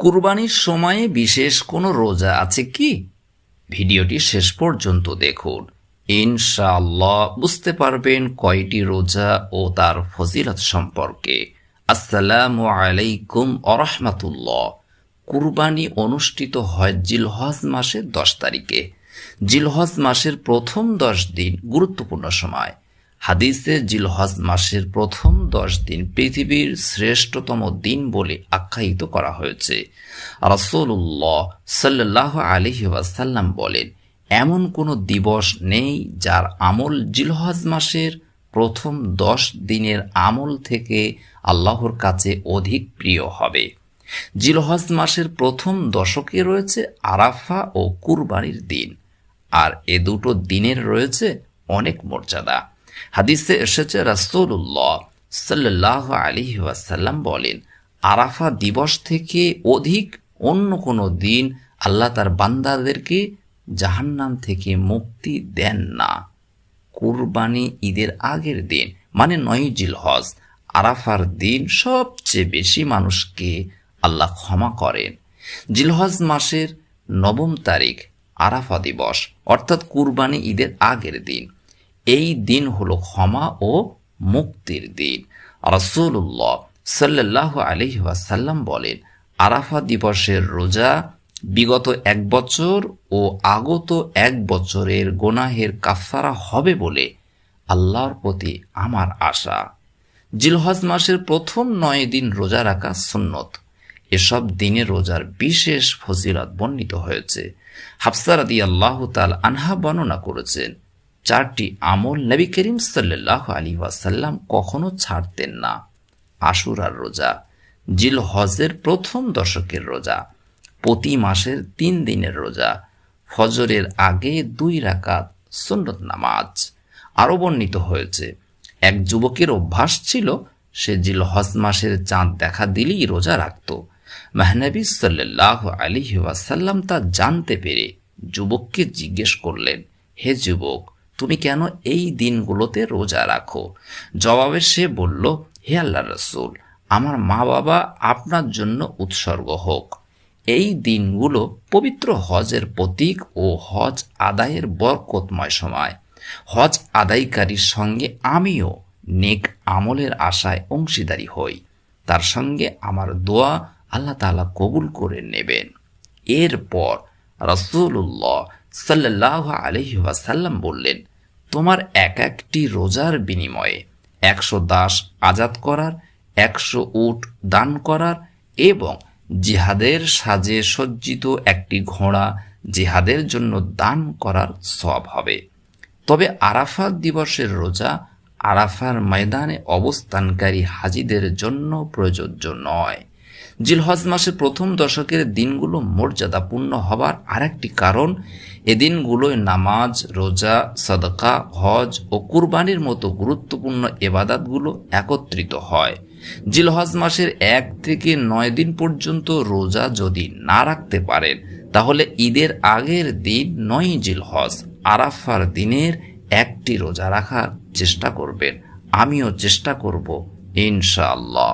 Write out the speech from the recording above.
কুরবানির সময়ে বিশেষ কোনো রোজা আছে কি? ভিডিওটি শেষ পর্যন্ত দেখুন। ইনশাআল্লাহ বুঝতে পারবেন কয়টি রোজা ও তার ফজিলত সম্পর্কে। আসসালামু আলাইকুম আরহামাতুল্লাহ কুরবানি অনুষ্ঠিত হয় জিলহজ মাসের দশ তারিখে। জিলহজ মাসের প্রথম দশ দিন গুরুত্বপূর্ণ সময়। হাদিসে জিলহজ মাসের প্রথম দশ দিন পৃথিবীর শ্রেষ্ঠতম দিন বলে আখ্যায়িত করা হয়েছে। রাসূলুল্লাহ সাল্লাহ আলহি ওয়াসাল্লাম বলেন, এমন কোনো দিবস নেই যার আমল জিলহজ মাসের প্রথম দশ দিনের আমল থেকে আল্লাহর কাছে অধিক প্রিয় হবে। জিলহজ মাসের প্রথম দশকে রয়েছে আরাফা ও কুরবানির দিন, আর এ দুটো দিনের রয়েছে অনেক মর্যাদা। হাদিসে এসেছে রাসূলুল্লাহ সাল্লাহ আলী ওয়াসাল্লাম বলেন, আরাফা দিবস থেকে অধিক অন্য কোনো দিন আল্লাহ তার বান্দাদেরকে জাহান্নাম থেকে মুক্তি দেন না। কুরবানি ঈদের আগের দিন মানে নয় জিলহজ, আরাফার দিন সবচেয়ে বেশি মানুষকে আল্লাহ ক্ষমা করেন। জিলহজ মাসের নবম তারিখ আরাফা দিবস, অর্থাৎ কুরবানি ঈদের আগের দিন। এই দিন হলো ক্ষমা ও মুক্তির দিন। রসুল্লাহ সাল্লাহ আলহিহাসাল্লাম বলেন, আরাফা দিবসের রোজা বিগত এক বছর ও আগত এক বছরের গোনাহের কাফারা হবে বলে আল্লাহর প্রতি আমার আশা। জিলহজ মাসের প্রথম নয় দিন রোজা রাখা সুন্নত। এসব দিনে রোজার বিশেষ ফজিলত বর্ণিত হয়েছে। হাফসারাদি আল্লাহ তাল আনহা বর্ণনা করেছেন চারটি আমল নবী করিম সাল্লাহ আলী ওয়াসাল্লাম কখনো ছাড়তেন না। আশুরার রোজা জিল হজের প্রথম দশকের রোজা, প্রতি মাসের তিন দিনের রোজা, ফজরের আগে দুই রাকাত সুন্নত নামাজ। আরও বর্ণিত হয়েছে, এক যুবকের অভ্যাস ছিল সে জিল হজ মাসের চাঁদ দেখা দিলেই রোজা রাখত। মেহনবী সাল্লাহ আলী ওয়াসাল্লাম তা জানতে পেরে যুবককে জিজ্ঞেস করলেন, হে যুবক তুমি কেন এই দিনগুলোতে রোজা রাখো? জবাবে সে বলল, হে আল্লাহ রসুল, আমার মা বাবা আপনার জন্য উৎসর্গ হোক। এই দিনগুলো পবিত্র হজের প্রতীক ও হজ আদায়ের বরকতময় সময়। হজ আদায়কারীর সঙ্গে আমিও নেক আমলের আশায় অংশীদারি হই। তার সঙ্গে আমার দোয়া আল্লাহ তালা কবুল করে নেবেন। এরপর রসুল্লাহ সাল্লাহ আলহি ওয়াসাল্লাম বললেন তোমার এক একটি রোজার বিনিময়ে একশো দাস আজাদ করার, একশো উট দান করার এবং জিহাদের সাজে সজ্জিত একটি ঘোড়া জিহাদের জন্য দান করার সব হবে। তবে আরাফাত দিবসের রোজা আরাফার ময়দানে অবস্থানকারী হাজিদের জন্য প্রযোজ্য নয়। জিলহজ মাসের প্রথম দশকের দিনগুলো মর্যাদাপূর্ণ হবার আরেকটি কারণ, এ দিনগুলোয় নামাজ, রোজা, সদকা, হজ ও কুরবানির মতো গুরুত্বপূর্ণ এবাদাতগুলো একত্রিত হয়। জিলহজ মাসের এক থেকে নয় দিন পর্যন্ত রোজা যদি না রাখতে পারেন, তাহলে ঈদের আগের দিন নয় জিলহজ, আরাফার দিনের একটি রোজা রাখার চেষ্টা করবেন। আমিও চেষ্টা করব, ইনশাআল্লাহ।